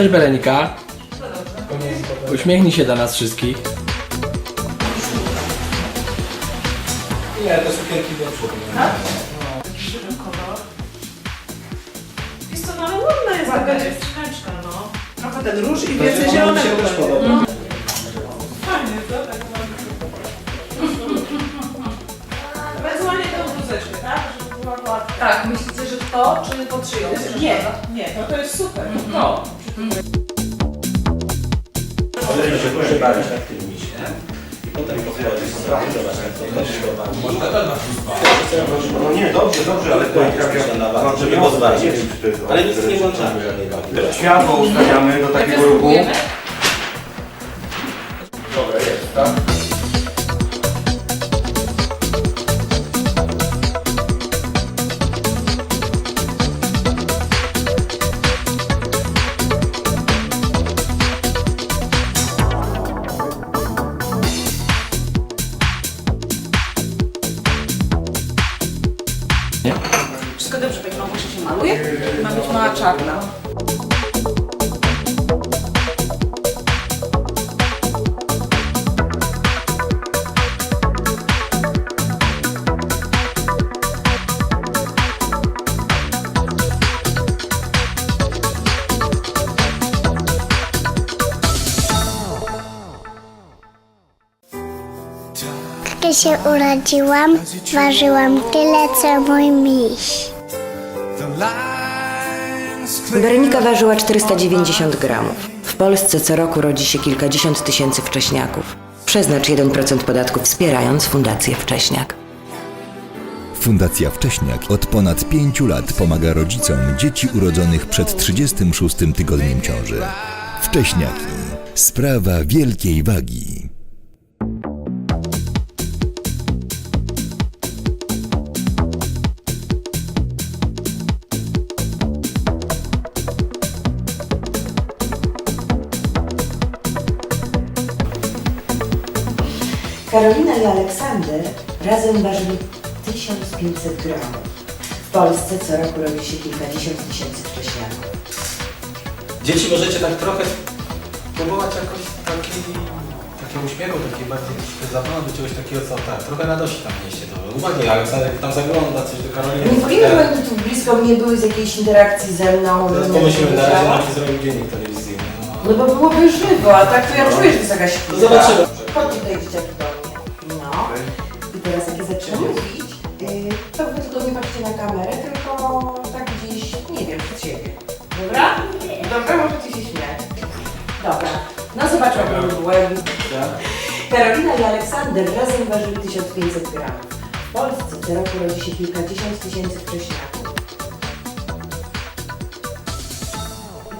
Cześć Belenika. Uśmiechnij się do nas wszystkich. Nie, te sukienki do przodu. Jest to no, ale ładna jest taka dziewczyneczka, no. Trochę ten róż i więcej zielonego. się też będzie. podoba. No. Fajnie, to tak ładnie. Ewentualnie tę bluzeczkę, tak? Żeby była gładka. Tak, myślicie, że to, czy pod szyją? Nie, nie, no to jest super. To. Możemy się przybawić na tym misie. I potem podchodzić zobacz, jak to też Może na pewno No nie, dobrze, dobrze, ale to Włączyć na wagę, żeby pozwolić. Ale nic nie włączamy żadnej wagi. Światło ustawiamy do takiego ruchu. Czarna. Gdy się urodziłam, ważyłam tyle, co mój miś. Weronika ważyła 490 gramów. W Polsce co roku rodzi się kilkadziesiąt tysięcy wcześniaków. Przeznacz 1% podatku wspierając Fundację Wcześniak. Fundacja Wcześniak od ponad 5 lat pomaga rodzicom dzieci urodzonych przed 36 tygodniem ciąży. Wcześniaki. Sprawa wielkiej wagi. Karolina i Aleksander razem ważyli 1500 gramów. W Polsce co roku rodzi się kilkadziesiąt tysięcy wcześniaków. Dzieci możecie tak trochę próbować jakoś taki, takiego uśmiechu, takiej bardziej do czegoś takiego, co tak, trochę radości tam niesie to. Uwagi, Aleksander tam zagląda coś do Karoliny. Nie mówimy, żeby tu blisko mnie były z jakiejś interakcji ze mną. Teraz nie pomyślimy, na razie się zrobił dziennik telewizyjny. No. Bo byłoby żywo, a tak to ja czuję, że to jest jakaś To zobaczymy. Chodź tutaj dzieciaki to wy tylko nie patrzcie na kamerę, tylko tak gdzieś, nie wiem, przed siebie. Dobra? Dobra, możecie się śmiać. Dobra. No zobaczmy, jak było. Karolina i Aleksander razem ważyli 1500 gramów. W Polsce co roku rodzi się kilkadziesiąt tysięcy wcześniaków.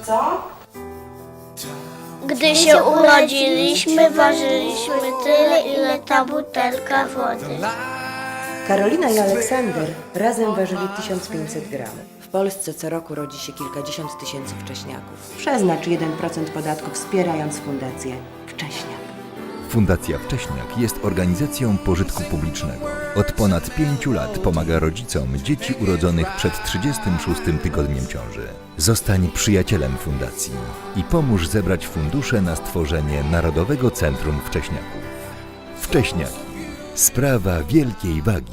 Co? Gdy się urodziliśmy, ważyliśmy tyle, ile ta butelka wody. Karolina i Aleksander razem ważyli 1500 gramów. W Polsce co roku rodzi się kilkadziesiąt tysięcy wcześniaków. Przeznacz 1% podatku wspierając fundację Wcześniak. Fundacja Wcześniak jest organizacją pożytku publicznego. Od ponad 5 lat pomaga rodzicom dzieci urodzonych przed 36 tygodniem ciąży. Zostań przyjacielem fundacji i pomóż zebrać fundusze na stworzenie Narodowego Centrum Wcześniaków. Wcześniaki. Sprawa wielkiej wagi.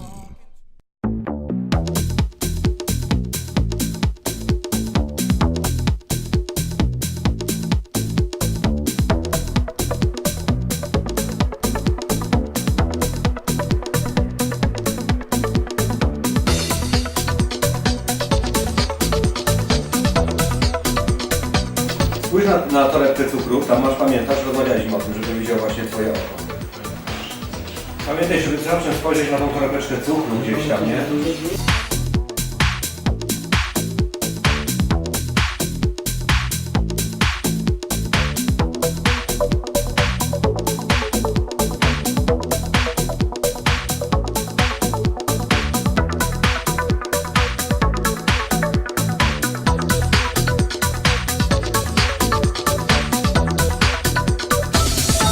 Spójrz na, na torebkę cukru, tam masz, pamiętasz, rozmawialiśmy o tym, żeby widział właśnie twoje oko. Pamiętaj, żeby zawsze spojrzeć na tą torebeczkę cukru gdzieś tam, nie?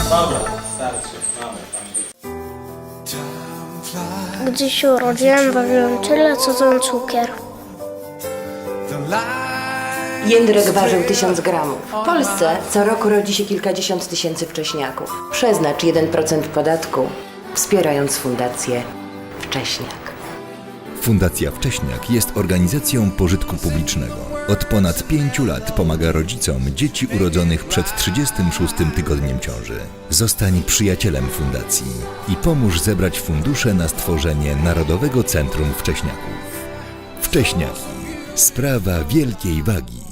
Dobra, Gdy się urodziłam, ważyłam tyle, co ten cukier. Jędrek ważył 1000 gramów. W Polsce co roku rodzi się kilkadziesiąt tysięcy wcześniaków. Przeznacz 1% podatku, wspierając fundację Wcześniak. Fundacja Wcześniak jest organizacją pożytku publicznego. Od ponad pięciu lat pomaga rodzicom dzieci urodzonych przed 36 tygodniem ciąży. Zostań przyjacielem fundacji i pomóż zebrać fundusze na stworzenie Narodowego Centrum Wcześniaków. Wcześniaki. Sprawa wielkiej wagi.